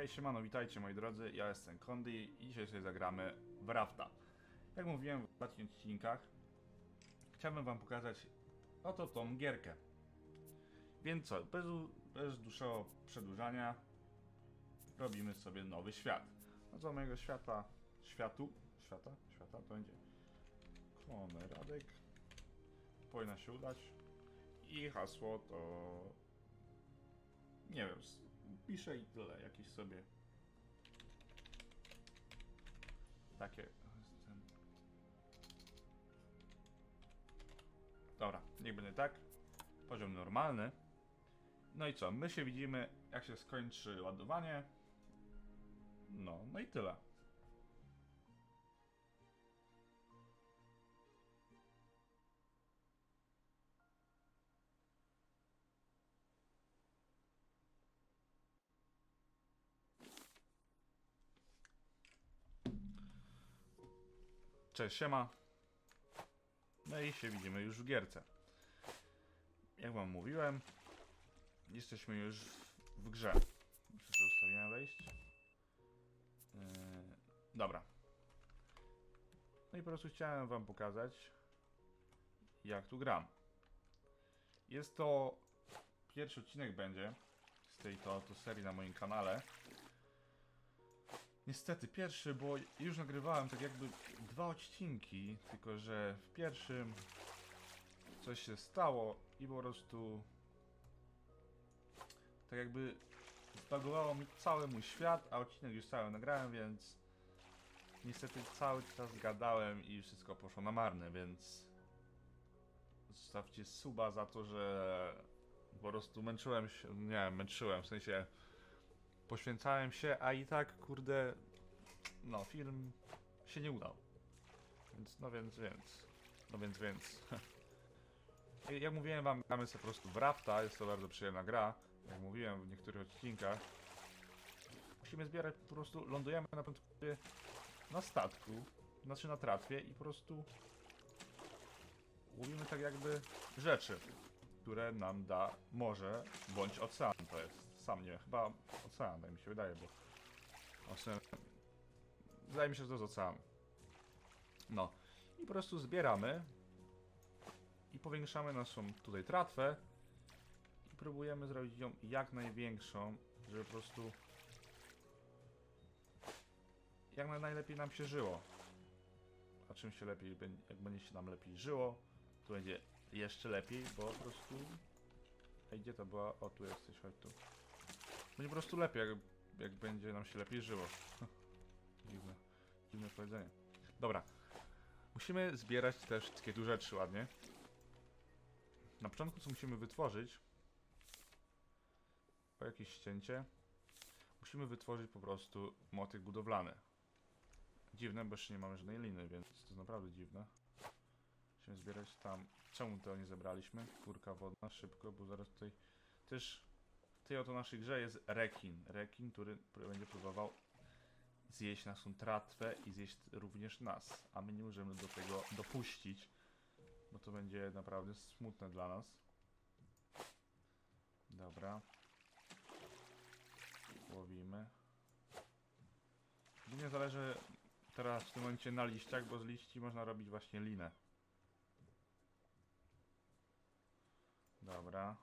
Hej, siemano, witajcie moi drodzy, ja jestem Kondy i dzisiaj sobie zagramy w Rafta. Jak mówiłem w ostatnich odcinkach, chciałbym wam pokazać oto tą gierkę. Więc co, bez, bez dłuższego przedłużania robimy sobie nowy świat. No co mojego świata, światu, świata, świata to będzie Radek. Powinna się udać. I hasło to nie wiem, piszę i tyle, jakieś sobie takie. Dobra, niech będzie tak. Poziom normalny. No i co? My się widzimy, jak się skończy ładowanie. No, no i tyle. Cześć, siema. No i się widzimy już w gierce. Jak wam mówiłem, jesteśmy już w, grze. Muszę sobie ustawienia wejść. Yy, dobra. No i po prostu chciałem wam pokazać, jak tu gram. Jest to pierwszy odcinek będzie z tej to, to serii na moim kanale. Niestety pierwszy, bo już nagrywałem tak jakby dwa odcinki, tylko że w pierwszym coś się stało i po prostu tak jakby zbagowało mi cały mój świat, a odcinek już cały nagrałem, więc niestety cały czas gadałem i wszystko poszło na marne, więc zostawcie suba za to, że po prostu męczyłem się, nie męczyłem, w sensie poświęcałem się, a i tak, kurde, no, film się nie udał. Więc, no więc, więc, no więc, więc. Jak mówiłem wam, gramy sobie po prostu w Rafta, jest to bardzo przyjemna gra, jak mówiłem w niektórych odcinkach. Musimy zbierać, po prostu lądujemy na początku na statku, znaczy na tratwie i po prostu łowimy tak jakby rzeczy, które nam da morze bądź ocean, to jest, sam nie, chyba ocean, tak mi się wydaje, bo ocean, wydaje mi się, że to jest ocean. No, i po prostu zbieramy i powiększamy naszą tutaj tratwę i próbujemy zrobić ją jak największą, żeby po prostu jak na- najlepiej nam się żyło. A czym się lepiej, jak będzie się nam lepiej żyło, to będzie jeszcze lepiej, bo po prostu... Ej, gdzie to była? O, tu jesteś, chodź tu. Będzie po prostu lepiej, jak, jak będzie nam się lepiej żyło. Dziwne, dziwne powiedzenie. Dobra. Musimy zbierać te wszystkie tu rzeczy ładnie. Na początku co musimy wytworzyć o jakieś ścięcie musimy wytworzyć po prostu motyk budowlany. Dziwne, bo jeszcze nie mamy żadnej liny, więc to jest naprawdę dziwne. Musimy zbierać tam. Czemu to nie zebraliśmy? Kurka wodna, szybko, bo zaraz tutaj też tej oto naszej grze jest rekin. Rekin, który będzie próbował zjeść naszą tratwę i zjeść również nas, a my nie możemy do tego dopuścić, bo to będzie naprawdę smutne dla nas. Dobra. Łowimy. Głównie zależy teraz w tym momencie na liściach, bo z liści można robić właśnie linę. Dobra.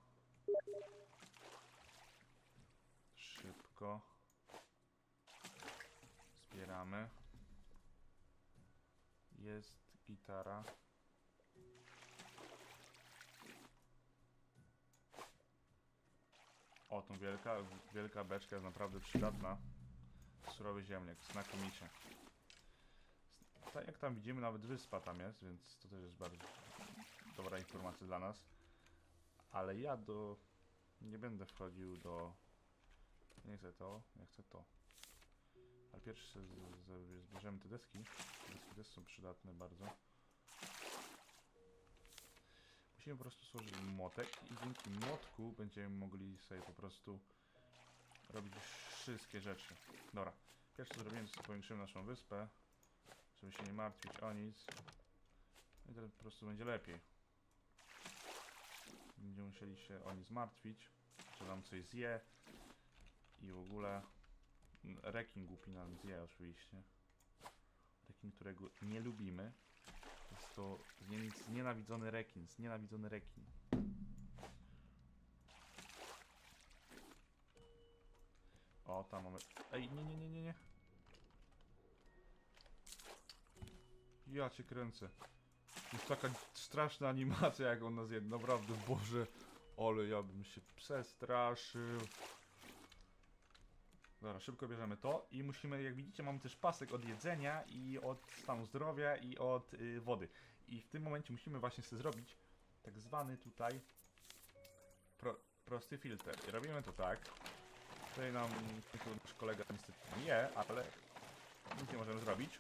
Szybko. Zbieramy. Jest gitara. O, tą wielka, wielka beczka jest naprawdę przydatna. Surowy ziemniak, znakomicie. Tak jak tam widzimy, nawet wyspa tam jest, więc to też jest bardzo dobra informacja dla nas. Ale ja do... nie będę wchodził do... Nie chcę to, nie chcę to. Ale pierwszy zbierzemy te deski. Deski też są przydatne bardzo. Musimy po prostu stworzyć młotek i dzięki młotku będziemy mogli sobie po prostu robić wszystkie rzeczy. Dobra, pierwsze co zrobimy, to naszą wyspę, żeby się nie martwić o nic. No I teraz po prostu będzie lepiej. Będziemy musieli się o nic martwić, że nam coś zje i w ogóle rekin głupi nam zje oczywiście. Rekin, którego nie lubimy. Jest to znie- znienawidzony rekin, znienawidzony rekin. O, tam mamy... Ej, nie, nie, nie, nie, nie. Ja cię kręcę. Jest taka straszna animacja, jak on nas je. Naprawdę, Boże. Ale ja bym się przestraszył. Dobra, szybko bierzemy to i musimy, jak widzicie, mamy też pasek od jedzenia i od stanu zdrowia i od y, wody. I w tym momencie musimy właśnie sobie zrobić tak zwany tutaj pro, prosty filtr. I robimy to tak. Tutaj nam tu nasz kolega niestety nie, ale nic nie możemy zrobić.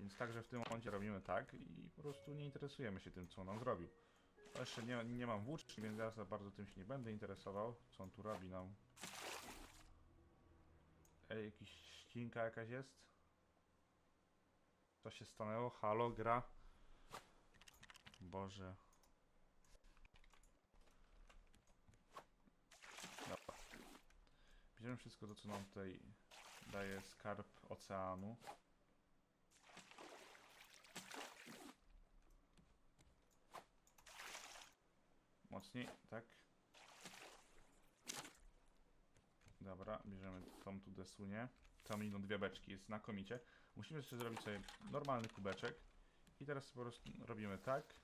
Więc także w tym momencie robimy tak i po prostu nie interesujemy się tym, co on nam zrobił. Jeszcze nie, nie mam włóczki, więc ja za bardzo tym się nie będę interesował, co on tu robi nam. Ej, jakiś ścinka jakaś jest? Co się stanęło? Halo, gra? Boże. Dobra. Bierzemy wszystko to, co nam tutaj daje skarb oceanu. Mocniej, tak. Dobra, bierzemy tą tu desunię. Tam idą dwie beczki, jest znakomicie. Musimy jeszcze zrobić sobie normalny kubeczek. I teraz po prostu robimy tak.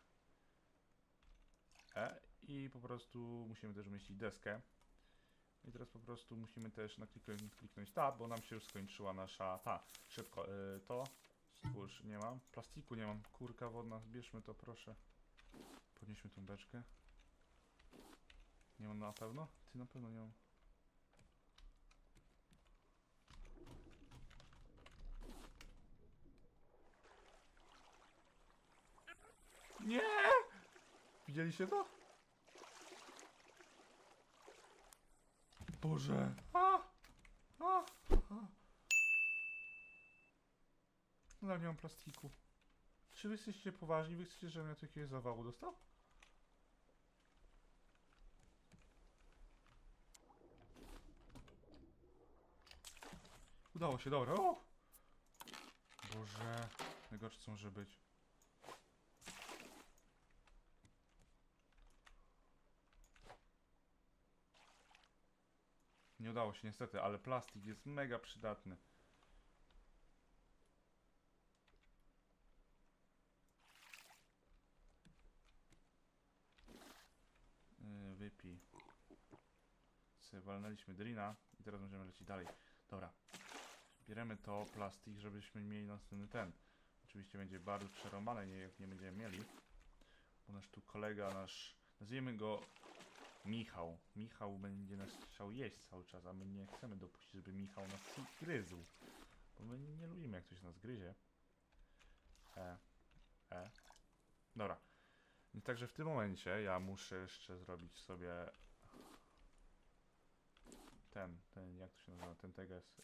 E i po prostu musimy też umieścić deskę. I teraz po prostu musimy też nakliknąć kliknąć tab, bo nam się już skończyła nasza ta. Szybko, y, to. Stwórz, nie mam. Plastiku nie mam. Kurka wodna, zbierzmy to proszę. Podnieśmy tą beczkę. Nie mam na pewno? Ty na pewno nie mam. Nie! Widzieliście to? Boże! A! A! A! Nadal nie mam plastiku. Czy wy jesteście poważni? Wy chcecie, żebym ja tu jakiegoś zawału dostał? Udało się, dobra. O! Boże, najgorsze co może być. Nie udało się niestety, ale plastik jest mega przydatny. Yy, wypij. Sobie walnęliśmy drina i teraz możemy lecieć dalej. Dobra. Bieremy to, plastik, żebyśmy mieli następny ten. Oczywiście będzie bardzo przerąbane, nie, jak nie będziemy mieli. Bo nasz tu kolega, nasz, nazwijmy go Michał. Michał będzie nas chciał jeść cały czas, a my nie chcemy dopuścić, żeby Michał nas gryzł. Bo my nie lubimy, jak ktoś nas gryzie. E. E. Dobra. Także w tym momencie ja muszę jeszcze zrobić sobie ten, ten, jak to się nazywa, ten teges. Y,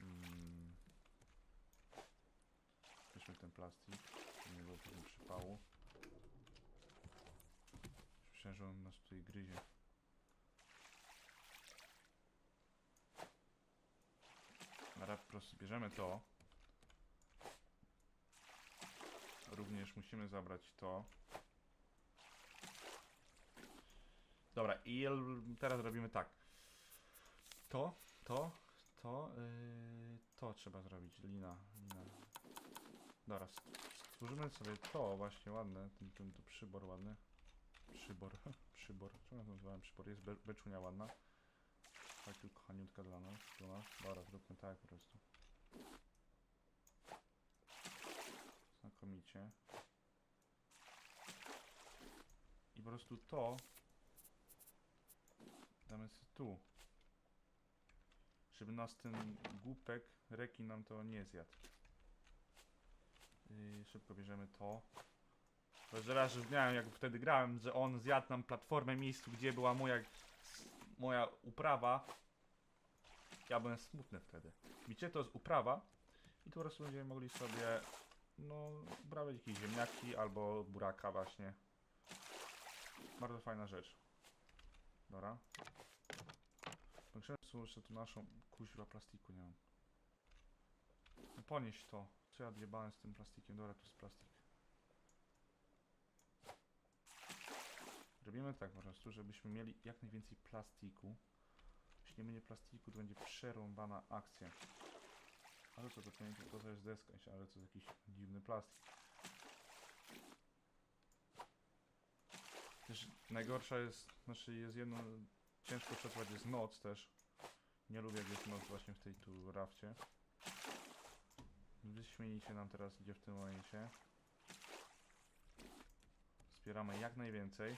mm, ten plastik, żeby nie było przypału. Myślałem, że on nas tutaj gryzie. Dobra, po prostu bierzemy to. Również musimy zabrać to. Dobra, i teraz robimy tak. To, to, to, yy, to trzeba zrobić. Lina, lina. Dobra, st- stworzymy sobie to właśnie ładne, ten, ten, to przybor ładny. Przybor, przybor, czemu nazywałem przybor? Jest be, beczunia ładna. Tak, tu kochaniutka dla nas, dla nas. Dobra, zróbmy tak po prostu. Znakomicie. I po prostu to damy sobie tu. Żeby nas ten głupek, rekin nam to nie zjadł. Yy, szybko bierzemy to. Że raz już miałem, jak wtedy grałem, że on zjadł nam platformę miejscu, gdzie była moja, moja uprawa. Ja byłem smutny wtedy. Widzicie, to jest uprawa. I tu po prostu będziemy mogli sobie, no, uprawiać jakieś ziemniaki albo buraka właśnie. Bardzo fajna rzecz. Dobra. Zwiększyłem jeszcze tu naszą kuźwa plastiku, nie mam. No ponieś to. Co ja odjebałem z tym plastikiem? Dobra, tu jest plastik. Robimy tak po prostu, żebyśmy mieli jak najwięcej plastiku. Jeśli nie będzie plastiku, to będzie przerąbana akcja. Ale co to, to, nie- to, jest deska, ale to jest jakiś dziwny plastik. Też najgorsza jest, znaczy jest jedno, ciężko przetrwać jest noc też. Nie lubię jak jest noc właśnie w tej tu rafcie. Wyśmienicie nam teraz idzie w tym momencie. Zbieramy jak najwięcej.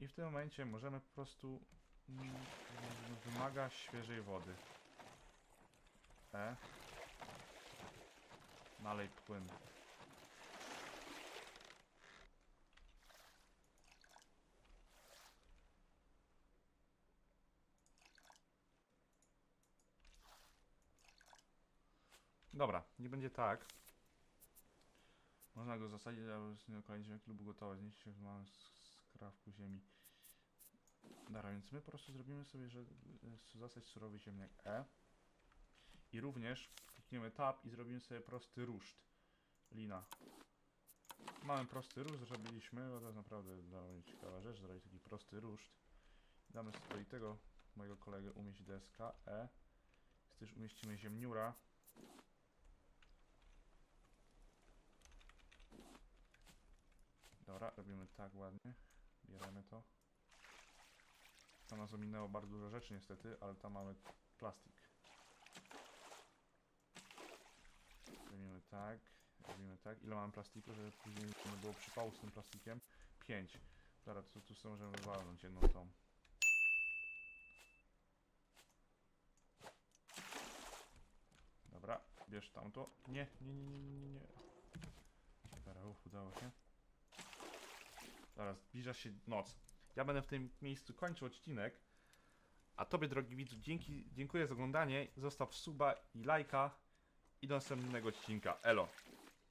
I w tym momencie możemy po prostu mm, wymaga świeżej wody. E. Nalej płyn. Dobra, nie będzie tak. Można go zasadzić, z niego kolejny ziemek lub gotować. Znieść się skrawku ziemi. Dobra, więc my po prostu zrobimy sobie, że e, zasać surowy ziemniak E. I również klikniemy tab i zrobimy sobie prosty ruszt. Lina. Mamy prosty ruszt, zrobiliśmy, bo to jest naprawdę bardzo ciekawa rzecz, zrobić taki prosty ruszt. Damy sobie tego mojego kolegę umieść deska E. Też umieścimy ziemniura. Dobra, robimy tak ładnie. Bierzemy to. Tam nas ominęło bardzo dużo rzeczy niestety, ale tam mamy plastik. Robimy tak, robimy tak. Ile mamy plastiku, żeby później nie było przypału z tym plastikiem? 5. Dobra, to tu sobie możemy wywalnąć jedną tą. Dobra, bierz tamto. Nie, nie, nie, nie, nie. Dobra, uff, udało się. Dobra, zbliża się noc. Ja będę w tym miejscu kończył odcinek. A tobie, drogi widzu, dzięki, dziękuję za oglądanie. Zostaw suba i lajka. I do następnego odcinka. Elo.